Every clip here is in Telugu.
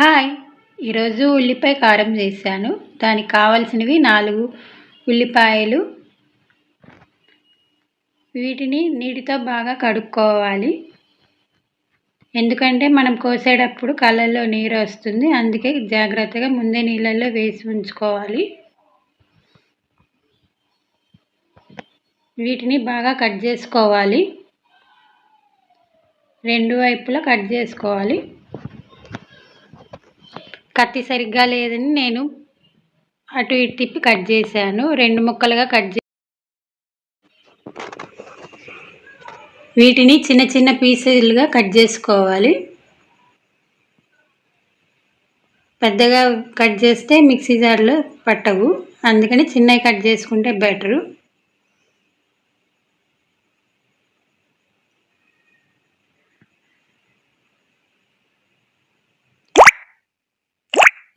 హాయ్. ఈరోజు ఉల్లిపాయ కారం చేశాను. దానికి కావాల్సినవి నాలుగు ఉల్లిపాయలు. వీటిని నీటితో బాగా కడుక్కోవాలి. ఎందుకంటే మనం కోసేటప్పుడు కళ్ళల్లో నీరు వస్తుంది. అందుకే జాగ్రత్తగా ముందే నీళ్ళల్లో వేసి ఉంచుకోవాలి. వీటిని బాగా కట్ చేసుకోవాలి. రెండు వైపులా కట్ చేసుకోవాలి. కత్తి సరిగ్గా లేదని నేను అటు ఇటు తిప్పి కట్ చేశాను. రెండు ముక్కలుగా కట్ చే వీటిని చిన్న చిన్న పీసులుగా కట్ చేసుకోవాలి. పెద్దగా కట్ చేస్తే మిక్సీ జార్లో పట్టవు. అందుకని చిన్నవి కట్ చేసుకుంటే బెటరు.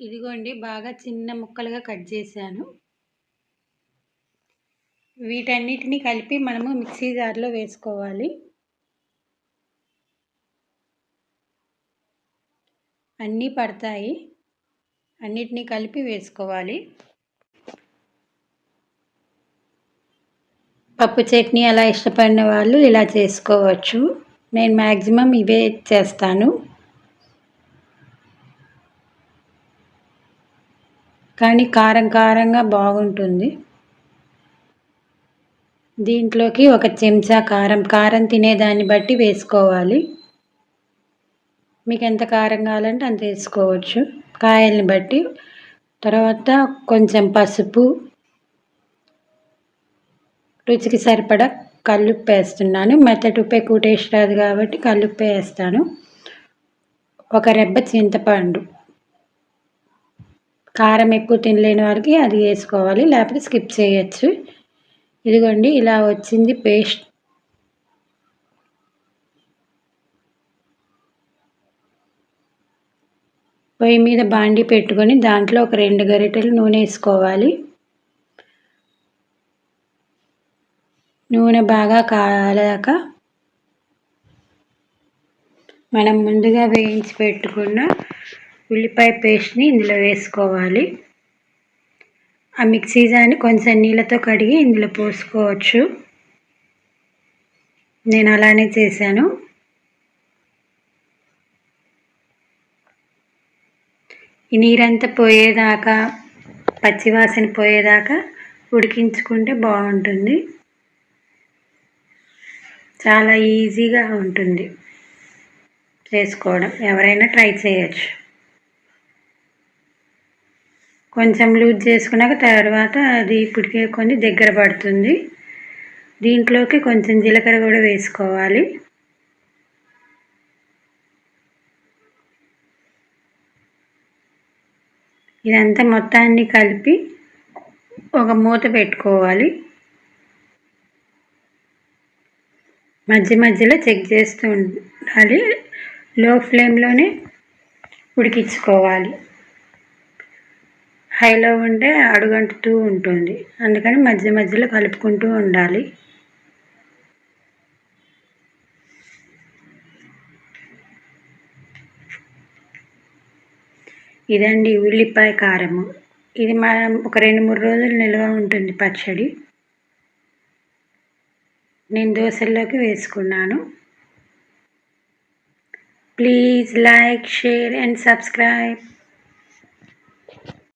ఇదిగోండి బాగా చిన్న ముక్కలుగా కట్ చేశాను. వీటన్నిటిని కలిపి మనము మిక్సీ జార్లో వేసుకోవాలి. అన్నీ పడతాయి. అన్నిటినీ కలిపి వేసుకోవాలి. పప్పు చట్నీ అలా ఇష్టపడిన వాళ్ళు ఇలా చేసుకోవచ్చు. నేను మ్యాక్సిమం ఇవే చేస్తాను. కానీ కారం కారంగా బాగుంటుంది. దీంట్లోకి ఒక చెంచా కారం కారం తినేదాన్ని బట్టి వేసుకోవాలి. మీకు ఎంత కారం కావాలంటే అంత వేసుకోవచ్చు. కాయల్ని బట్టి. తర్వాత కొంచెం పసుపు. రుచికి సరిపడా కల్లుప్పు వేస్తున్నాను. మెత్తటి ఉప్పు ఎక్కువ టేస్ట్ రాదు కాబట్టి కల్లుప్పు వేస్తాను. ఒక రెబ్బ చింతపండు. కారం ఎక్కువ తినలేని వారికి అది వేసుకోవాలి లేకపోతే స్కిప్ చేయొచ్చు. ఇదిగోండి ఇలా వచ్చింది పేస్ట్. పొయ్యి మీద బాండి పెట్టుకొని దాంట్లో ఒక రెండు గరిటెలు నూనె వేసుకోవాలి. నూనె బాగా కాలాక మనం ముందుగా వేయించి పెట్టుకున్న ఉల్లిపాయ పేస్ట్ని ఇందులో వేసుకోవాలి. ఆ మిక్సీ జాని కొంచెం నీళ్ళతో కడిగి ఇందులో పోసుకోవచ్చు. నేను అలానే చేశాను. ఈ నీరంతా పోయేదాకా పచ్చివాసన పోయేదాకా ఉడికించుకుంటే బాగుంటుంది. చాలా ఈజీగా ఉంటుంది. చేసుకోవడం ఎవరైనా ట్రై చేయొచ్చు. కొంచెం లూజ్ చేసుకున్నాక తర్వాత అది ఇప్పటికే కొన్ని దగ్గర పడుతుంది. దీంట్లోకి కొంచెం జీలకర్ర కూడా వేసుకోవాలి. ఇదంతా మొత్తాన్ని కలిపి ఒక మూత పెట్టుకోవాలి. మధ్య మధ్యలో చెక్ చేస్తూ ఉండాలి. లో ఫ్లేమ్లోనే ఉడికించుకోవాలి. హైలో ఉంటే అడుగంటుతూ ఉంటుంది. అందుకని మధ్య మధ్యలో కలుపుకుంటూ ఉండాలి. ఇదండి ఉల్లిపాయ కారము. ఇది మనం ఒక రెండు మూడు రోజులు నిల్వ ఉంటుంది పచ్చడి. నేను దోశల్లోకి వేసుకున్నాను. Please like share and subscribe.